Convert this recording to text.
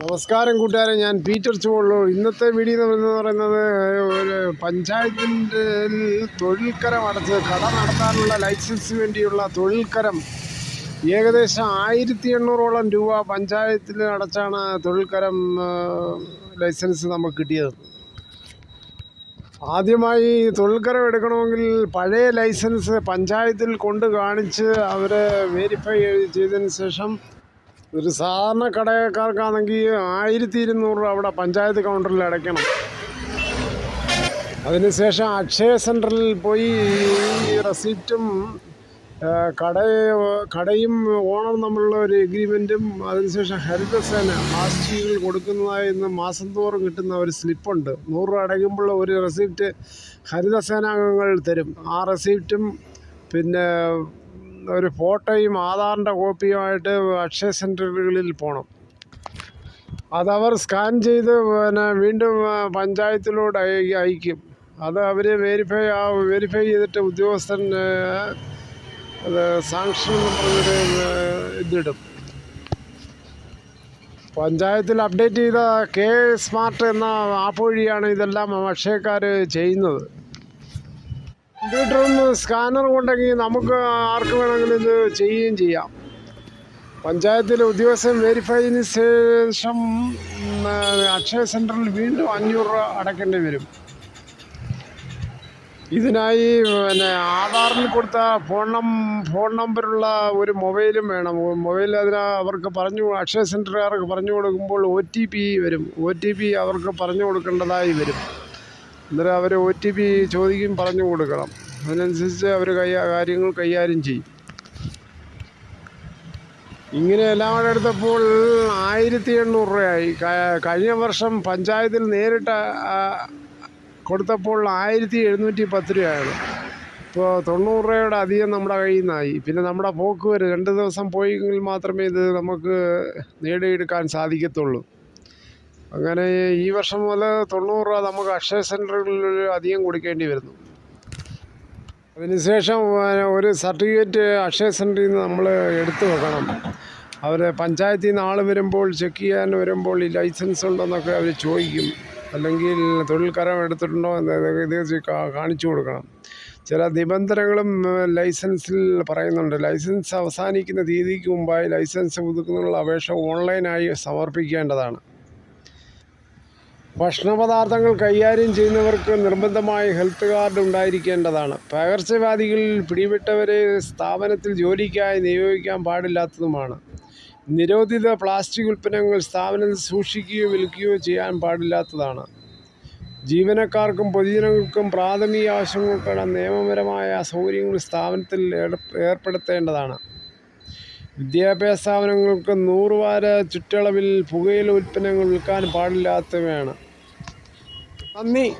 നമസ്കാരം കൂട്ടുകാരെ ഞാൻ പീറ്റർ ചുവള്ളൂർ. ഇന്നത്തെ വീഡിയോ എന്ന് പറയുന്നത് ഒരു പഞ്ചായത്തിന്റെ തൊഴിൽക്കരം അടച്ച് കട നടത്താനുള്ള ലൈസൻസിന് വേണ്ടിയുള്ള തൊഴിൽക്കരം. ഏകദേശം ആയിരത്തി എണ്ണൂറോളം രൂപ പഞ്ചായത്തിൽ അടച്ചാണ് തൊഴിൽക്കരം ലൈസൻസ് നമുക്ക് കിട്ടിയത്. ആദ്യമായി തൊഴിൽക്കരം എടുക്കണമെങ്കിൽ പഴയ ലൈസൻസ് പഞ്ചായത്തിൽ കൊണ്ട് കാണിച്ച് അവരെ വെരിഫൈ ചെയ്തതിന് ശേഷം ഒരു സാധാരണ കടക്കാർക്കാണെങ്കിൽ ആയിരത്തി ഇരുന്നൂറ് രൂപ അവിടെ പഞ്ചായത്ത് കൗണ്ടറിൽ അടയ്ക്കണം. അതിനുശേഷം അക്ഷയ സെന്ററിൽ പോയി ഈ റെസിപ്റ്റും കട കടയും ഓണർ തമ്മിലുള്ള ഒരു എഗ്രിമെന്റും അതിനുശേഷം ഹരിതസേന പ്ലാസ്റ്റിക്കുകൾ കൊടുക്കുന്നതായി ഇന്ന് മാസം തോറും കിട്ടുന്ന ഒരു സ്ലിപ്പുണ്ട്. നൂറ് രൂപ അടയ്ക്കുമ്പോൾ ഒരു റെസിപ്റ്റ് ഹരിതസേനാംഗങ്ങൾ തരും. ആ റെസിപ്റ്റും പിന്നെ ഒരു ഫോട്ടോയും ആധാറിന്റെ കോപ്പിയുമായിട്ട് അക്ഷയ സെന്ററുകളിൽ പോകണം. അതവർ സ്കാൻ ചെയ്ത് പിന്നെ വീണ്ടും പഞ്ചായത്തിലൂടെ അയക്കും. അത് അവർ വെരിഫൈ ആ വെരിഫൈ ചെയ്തിട്ട് ഉദ്യോഗസ്ഥൻ അത് സാങ്ഷൻ പറഞ്ഞൊരു ഇതിടും. പഞ്ചായത്തിൽ അപ്ഡേറ്റ് ചെയ്ത കെ സ്മാർട്ട് എന്ന ആപ്പ് വഴിയാണ് ഇതെല്ലാം അക്ഷയക്കാർ ചെയ്യുന്നത്. കമ്പ്യൂട്ടറും സ്കാനർ ഉണ്ടെങ്കിൽ നമുക്ക് ആർക്ക് വേണമെങ്കിലും ഇത് ചെയ്യുകയും ചെയ്യാം. പഞ്ചായത്തിലെ ഉദ്യോഗസ്ഥൻ വെരിഫൈ ചെയ്തതിന് ശേഷം അക്ഷയ സെന്ററിൽ വീണ്ടും അഞ്ഞൂറ് രൂപ അടയ്ക്കേണ്ടി വരും. ഇതിനായി പിന്നെ ആധാറിൽ കൊടുത്ത ഫോൺ നം ഫോൺ നമ്പറുള്ള ഒരു മൊബൈലും വേണം. മൊബൈൽ അതിന് അവർക്ക് പറഞ്ഞു അക്ഷയ സെന്ററുകാർക്ക് പറഞ്ഞു കൊടുക്കുമ്പോൾ ഒ ടി പി വരും. ഒ ടി പി അവർക്ക് പറഞ്ഞു കൊടുക്കേണ്ടതായി വരും. അന്നേരം അവർ ഒ ടി പി ചോദിക്കും പറഞ്ഞു കൊടുക്കണം. അതിനനുസരിച്ച് അവർ കൈ കാര്യങ്ങൾ കൈകാര്യം ചെയ്യും. ഇങ്ങനെ എല്ലാം കൂടെ എടുത്തപ്പോൾ ആയിരത്തി എണ്ണൂറ് രൂപയായി. കഴിഞ്ഞ വർഷം പഞ്ചായത്തിൽ നേരിട്ട് കൊടുത്തപ്പോൾ ആയിരത്തി എഴുന്നൂറ്റി പത്ത് രൂപയാണ്. ഇപ്പോൾ തൊണ്ണൂറ് രൂപയുടെ അധികം നമ്മുടെ കയ്യിൽ നിന്നായി. പിന്നെ നമ്മുടെ പോക്ക് വരും രണ്ട് ദിവസം പോയെങ്കിൽ മാത്രമേ ഇത് നമുക്ക് നേടിയെടുക്കാൻ സാധിക്കത്തുള്ളൂ. അങ്ങനെ ഈ വർഷം മുതൽ തൊണ്ണൂറ് രൂപ നമുക്ക് അക്ഷയ സെന്ററുകളിൽ അധികം കൊടുക്കേണ്ടി വരുന്നു. അതിനുശേഷം ഒരു സർട്ടിഫിക്കറ്റ് അക്ഷയ സെന്ററിൽ നിന്ന് നമ്മൾ എടുത്തു വെക്കണം. അവർ പഞ്ചായത്തിൽ നിന്ന് ആൾ വരുമ്പോൾ ചെക്ക് ചെയ്യാൻ വരുമ്പോൾ ഈ ലൈസൻസ് ഉണ്ടോയെന്നൊക്കെ അവർ ചോദിക്കും. അല്ലെങ്കിൽ തൊഴിൽ കരം എടുത്തിട്ടുണ്ടോ എന്ന് കാണിച്ചു കൊടുക്കണം. ചില നിബന്ധനകളും ലൈസൻസിൽ പറയുന്നുണ്ട്. ലൈസൻസ് അവസാനിക്കുന്ന തീയതിക്ക് മുമ്പായി ലൈസൻസ് പുതുക്കുന്നതിനുള്ള അപേക്ഷ ഓൺലൈനായി സമർപ്പിക്കേണ്ടതാണ്. ഭക്ഷണപദാർത്ഥങ്ങൾ കൈകാര്യം ചെയ്യുന്നവർക്ക് നിർബന്ധമായി ഹെൽത്ത് കാർഡ് ഉണ്ടായിരിക്കേണ്ടതാണ്. പകർച്ചവ്യാധികളിൽ പിടിപെട്ടവരെ സ്ഥാപനത്തിൽ ജോലിക്കായി നിയോഗിക്കാൻ പാടില്ലാത്തതുമാണ്. നിരോധിത പ്ലാസ്റ്റിക് ഉൽപ്പന്നങ്ങൾ സ്ഥാപനത്തിൽ സൂക്ഷിക്കുകയോ വിൽക്കുകയോ ചെയ്യാൻ പാടില്ലാത്തതാണ്. ജീവനക്കാർക്കും പൊതുജനങ്ങൾക്കും പ്രാഥമിക ആവശ്യങ്ങൾക്കുള്ള നിയമപരമായ സൗകര്യങ്ങൾ സ്ഥാപനത്തിൽ ഏർ- ഏർപ്പെടുത്തേണ്ടതാണ്. വിദ്യാഭ്യാസ സ്ഥാപനങ്ങൾക്ക് നൂറ് വാര ചുറ്റളവിൽ പുകയില ഉൽപ്പന്നങ്ങൾ വിൽക്കാൻ പാടില്ലാത്തവയാണ്. On me.